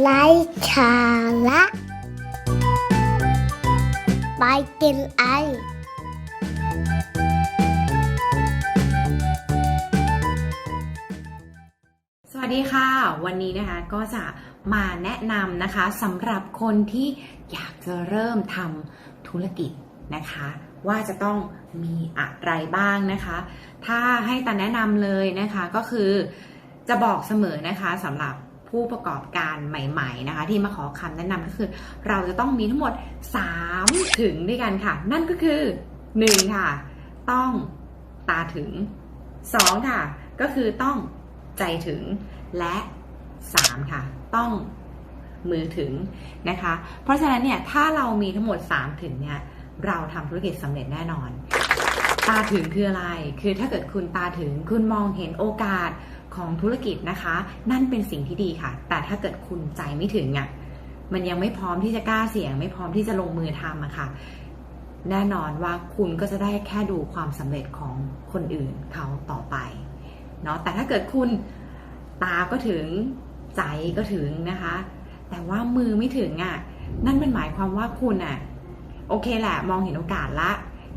ไร้สาระไปกินไอสวัสดีค่ะ วันนี้นะคะก็จะมาแนะนำนะคะสำหรับคนที่อยากจะเริ่มทำธุรกิจนะคะ ว่าจะต้องมีอะไรบ้างนะคะ ถ้าให้ตาแนะนำเลยนะคะก็คือจะบอกเสมอนะคะสำหรับ ผู้ประกอบการใหม่ ๆ นะคะ ที่มาขอคำแนะนำก็คือ เราจะต้องมีทั้งหมด 3 ถึงด้วยกันค่ะ นั่นก็คือ 1 ค่ะ ต้องตาถึง 2 ค่ะ ก็คือต้องใจถึงและ 3 ค่ะ ต้องมือถึงนะคะ เพราะฉะนั้นเนี่ยถ้าเรามีทั้งหมด 3 ถึงเนี่ยเราทำธุรกิจสำเร็จแน่นอน ตาถึงคืออะไร คือถ้าเกิดคุณตาถึงคุณมองเห็นโอกาสของธุรกิจนะคะ นั่นเป็นสิ่งที่ดีค่ะ แต่ถ้าเกิดคุณใจไม่ถึงอะมันยังไม่พร้อมที่จะกล้าเสี่ยง ไม่พร้อมที่จะลงมือทำอะค่ะ แน่นอนว่าคุณก็จะได้แค่ดูความสำเร็จของคนอื่นเขาต่อไปเนาะแต่ถ้าเกิดคุณตาก็ถึงใจก็ถึงนะคะ แต่ว่ามือไม่ถึงอะ่ะนั่นเป็นหมายความว่าคุณอะ่ะโอเคแหละ มองเห็นโอกาสละ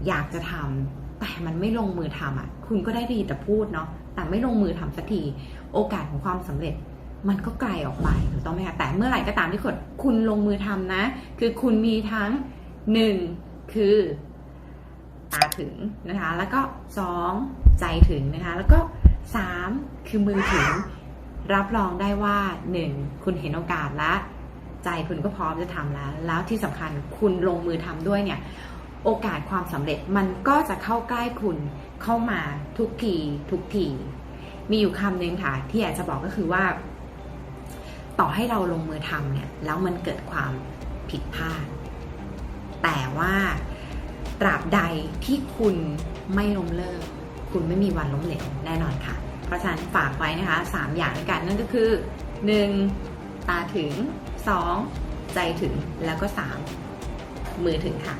อยากจะทำ แต่มันไม่ลงมือทำอะ คุณก็ได้ดีแต่พูดเนาะแต่ไม่ลงมือทำสักทีโอกาสของความสำเร็จมันก็ไกลออกไปถูกต้องไหมคะแต่เมื่อไหร่ก็ตามที่คุณคุณลงมือทำนะ คือคุณมีทั้งหนึ่งคือตาถึงนะคะ แล้วก็สองใจถึงนะคะ แล้วก็สามคือมือถึง รับรองได้ว่าหนึ่งคุณเห็นโอกาสแล้วใจคุณก็พร้อมจะทำแล้ว แล้วที่สำคัญคุณลงมือทำด้วยเนี่ย โอกาสความสำเร็จมันก็จะเข้าใกล้คุณเข้ามาทุกทีทุกทีมีอยู่คำหนึ่งค่ะ ที่อยากจะบอกก็คือว่า ต่อให้เราลงมือทำเนี่ย แล้วมันเกิดความผิดพลาด แต่ว่าตราบใดที่คุณไม่ล้มเลิก คุณไม่มีวันล้มเหลวแน่นอนค่ะ เพราะฉะนั้นฝากไว้นะคะสามอย่างด้วยกันนั่นก็คือ 1. ตาถึง 2. ใจถึงแล้วก็ 3. มือถึงค่ะ